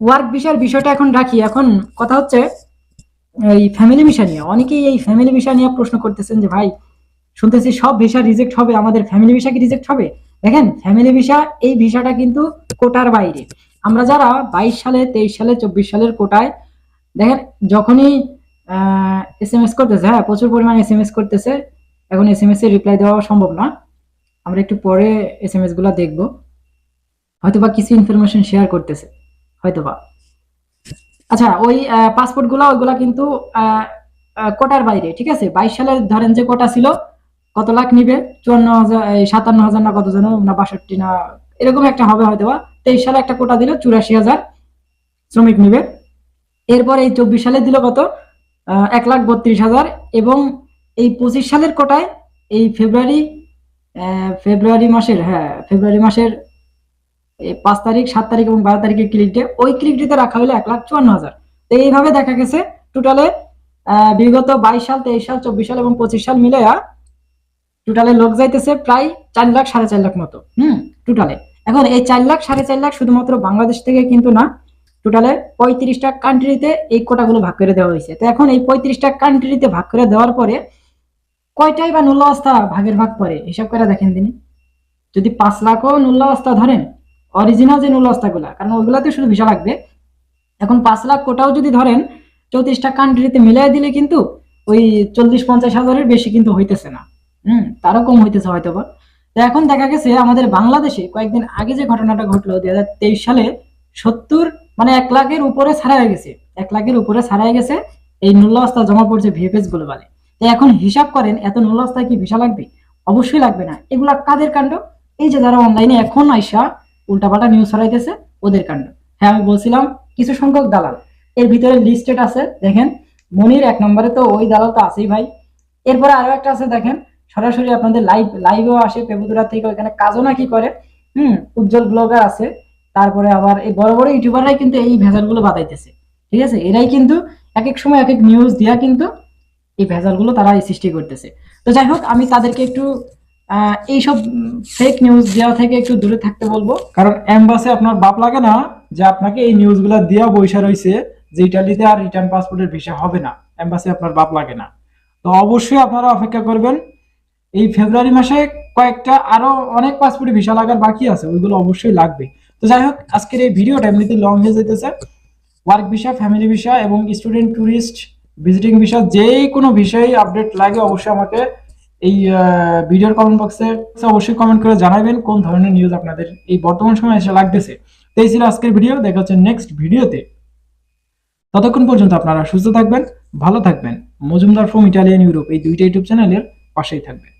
Work বিষয়ের বিষয়টা এখন রাখি। এখন কথা হচ্ছে, এই ফ্যামিলি ভিসা নিয়ে। অনেকেই এই ফ্যামিলি ভিসা নিয়ে প্রশ্ন করতেছেন যে, ভাই, শুনতেছি সব ভিসা রিজেক্ট হবে, আমাদের ফ্যামিলি ভিসা কি রিজেক্ট হবে? দেখেন ফ্যামিলি ভিসা এই ভিসাটা কিন্তু কোটার বাইরে। আমরা যারা বাইশ সালে, তেইশ সালে, চব্বিশ সালের কোটায়, দেখেন, যখনই এস এম এস করতেছে হ্যাঁ প্রচুর পরিমাণে এস এম এস করতেছে, এখন এস এম এস এর রিপ্লাই দেওয়া সম্ভব না। আমরা একটু পরে এস এম এসগুলা দেখব। হয়তোবা কিছু ইনফরমেশন শেয়ার করতেছে। হয়তোবা। আচ্ছা ওই পাসপোর্টগুলা ওইগুলা কিন্তু কোটার বাইরে, ঠিক আছে? বাইশ সালের ধরেন যে কোটা ছিল, কত লাখ নিবে? চুয়ান্ন হাজার সাতান্ন হাজার না কত যেন না বাষট্টি, না, এরকম একটা হবে হয়তোবা। তেইশ সালে একটা কোটা দিল, চুরাশি হাজার শ্রমিক নিবে। এরপর এই চব্বিশ সালে দিল কত? এক লাখ বত্রিশ হাজার এবং এই পঁচিশ সালের কোটায় এই ফেব্রুয়ারি ফেব্রুয়ারি মাসের হ্যাঁ ফেব্রুয়ারি মাসের পাঁচ তারিখ, সাত তারিখ এবং বারো তারিখের ক্লিক ডে ওই ক্লিক ডেতে রাখা হলো এক লাখ চুয়ান্ন হাজার। তো এইভাবে দেখা গেছে টোটালে বিগত বাইশ সাল, তেইশ সাল, চব্বিশ সাল এবং পঁচিশ সাল মিলে টোটালে লোক যাইতেছে প্রায় চার লাখ, সাড়ে চার লাখ মতো। হুম টোটালে এখন এই চার লাখ, সাড়ে চার লাখ শুধুমাত্র বাংলাদেশ থেকে কিন্তু না টোটালে পঁয়ত্রিশটা কান্ট্রিতে এই কোটাগুলো ভাগ করে দেওয়া হয়েছে। তো এখন এই পঁয়ত্রিশটা কান্ট্রিতে ভাগ করে দেওয়ার পরে কয়টাই বা নুল্লাবস্থা ভাগের ভাগ পরে হিসাব করে দেখেন তিনি। যদি পাঁচ লাখও নুল্লাবস্থা ধরেন অরিজিনাল যে নুল্লাবস্থাগুলা কারণ ওইগুলাতে শুধু ভিসা লাগবে। এখন পাঁচ লাখ কোটাও যদি ধরেন, চৌত্রিশটা কান্ট্রিতে মিলাই দিলে কিন্তু ওই চল্লিশ পঞ্চাশ হাজারের বেশি কিন্তু হইতেছে না। হুম, তারও কম হইতেছে হয়তো বা তো এখন দেখা গেছে আমাদের বাংলাদেশে কয়েকদিন আগে যে ঘটনাটা ঘটলো, দুই হাজার তেইশ সালে সত্তর মানে এক লাখের উপরে ছাড়াই গেছে। এক লাখের উপরে ছাড়াই গেছে এই নুল্লাবস্থা জমা পড়ছে ভিএফএসগুলো বলে তো এখন হিসাব করেন, এত নুল্লাবস্থায় কি ভিসা লাগবে? অবশ্যই লাগবে না। এগুলা কাদের কাণ্ড? এই যে যারা অনলাইনে এখন আইসা উল্টাপাল্টা নিউজ ছড়াইতেছে ওদের কাণ্ড। হ্যাঁ আমি বলছিলাম কিছু সংখ্যক দালাল। এর ভিতরে লিস্টেড আছে, দেখেন, মনির এক নম্বরে তো ওই দালাল তো আছেই ভাই। এরপরে আরও একটা আছে, দেখেন, সরাসরি আপনাদের লাইভ লাইভেও আসে, পেবুদুরা থেকে ওইখানে কাজও নাকি করে, হুম, উজ্জ্বল ব্লগার আছে। তারপরে আবার এই বড় বড় ইউটিউবাররাই কিন্তু এই ভেজালগুলো বাতাইতেছে ঠিক আছে? এরাই কিন্তু এক এক সময় এক এক নিউজ দিয়া কিন্তু এই ভেজালগুলো তারা সৃষ্টি করতেছে। তো যাই হোক, আমি তাদেরকে একটু এইসব ফেক নিউজ দেওয়া থেকে একটু দূরে থাকতে বলব। কারণ এম্বাসি আপনার বাপ লাগে না যে আপনাকে এই নিউজগুলো দেওয়া বৈশা রয়েছে যে ইটালিতে আর রিটার্ন পাসপোর্টের ভিসা হবে না। এম্বাসি আপনার বাপ লাগে না। তো অবশ্যই আপনারা অপেক্ষা করবেন। এই ফেব্রুয়ারি মাসে কয়েকটা আরও অনেক পাসপোর্টে ভিসা লাগার বাকি আছে, ওইগুলো অবশ্যই লাগবে। তো যাই হোক, আজকের এই ভিডিওটা এমনিতে লং হয়ে যেতেছে ওয়ার্ক ভিসা ফ্যামিলি ভিসা এবং স্টুডেন্ট ট্যুরিস্ট ভিজিটিং ভিসা যেই কোনো বিষয়ে আপডেট লাগে অবশ্যই আমাকে এই ভিডিওর কমেন্ট বক্সে অবশ্যই কমেন্ট করে জানাবেন কোন ধরনের নিউজ আপনাদের এই বর্তমান সময়ে এসে লাগতেছে। তো এই ছিল আজকের ভিডিও দেখা হচ্ছে নেক্সট ভিডিওতে ততক্ষণ পর্যন্ত আপনারা সুস্থ থাকবেন, ভালো থাকবেন। মজুমদার ফ্রম ইটালিয়ান ইউরোপ এই দুইটা ইউটিউব চ্যানেলের পাশেই থাকবেন।